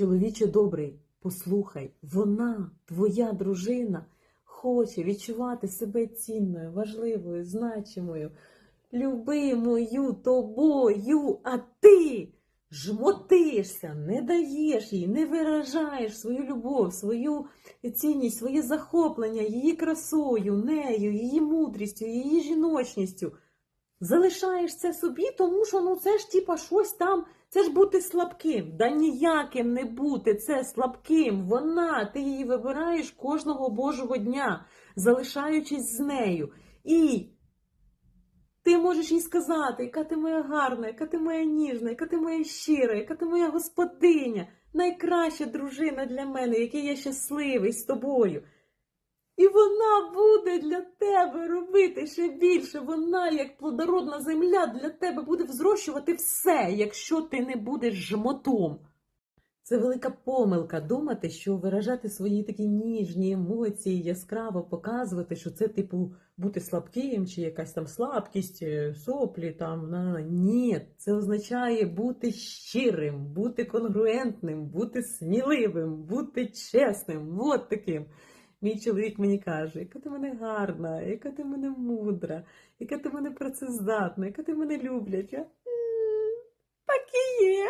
Чоловіче добрий, послухай, вона, твоя дружина, хоче відчувати себе цінною, важливою, значимою, любимою тобою, а ти жмотишся, не даєш їй, не виражаєш свою любов, свою цінність, своє захоплення її красою, нею, її мудрістю, її жіночністю. Залишаєш це собі, тому що ну це ж типа щось там, це ж бути слабким. Да ніяким не бути, це слабким. Вона, ти її вибираєш кожного божого дня, залишаючись з нею. І ти можеш їй сказати, яка ти моя гарна, яка ти моя ніжна, яка ти моя щира, яка ти моя господиня, найкраща дружина для мене, який я щасливий з тобою. І вона буде для тебе робити ще більше. Вона, як плодородна земля, для тебе буде взрощувати все, якщо ти не будеш жмотом. Це велика помилка думати, що виражати свої такі ніжні емоції, яскраво показувати, що це, типу, бути слабким чи якась там слабкість, е, соплі там. Ні, це означає бути щирим, бути конгруентним, бути сміливим, бути чесним. От таким. Мій чоловік мені каже, яка ти мене гарна, яка ти мене мудра, яка ти мене працездатна, яка ти мене люблять. Я, «М, Так і є.